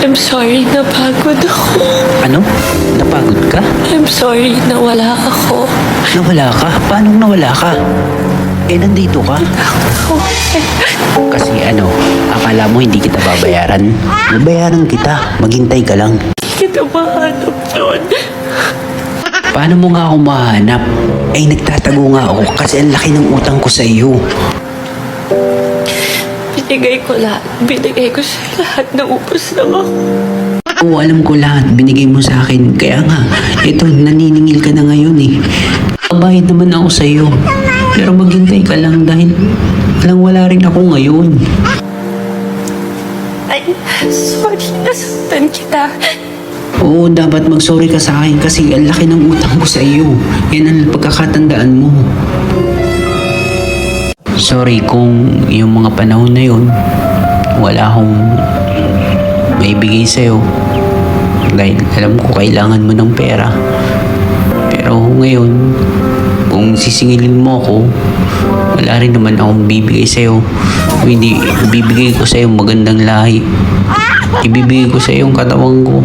I'm sorry, napagod ako. Ano? Napagod ka? I'm sorry, nawala ako. Nawala ka? Paano nawala ka? Eh, nandito ka. Kasi ano, akala mo hindi kita babayaran? Babayaran kita. Maghintay ka lang. kita mahanap doon. Paano mo nga ako mahanap? Ay, nagtatago nga ako kasi ang laki ng utang ko sa iyo. Binigay ko lahat. Binigay ko sa lahat. Naubos lang ako. Oo, alam ko lahat. Binigay mo sa akin. Kaya nga, ito, naniningil ka na ngayon eh. Kabayad naman ako sa iyo. Pero maghintay ka lang dahil walang wala rin ako ngayon. Ay, sorry, nasaktan kita. Oo, dapat mag-sorry ka sa akin kasi ang laki ng utang ko sa iyo. Yan ang pagkakatandaan mo. Sorry kung yung mga panahon na yun, wala akong maibigay sa'yo. Dahil alam ko kailangan mo ng pera. Pero ngayon, kung sisingilin mo ako, wala rin naman akong bibigay sa'yo. Hindi, bibigay ko sa'yo magandang lahi. Ibibigay ko sa'yo yung katawan ko.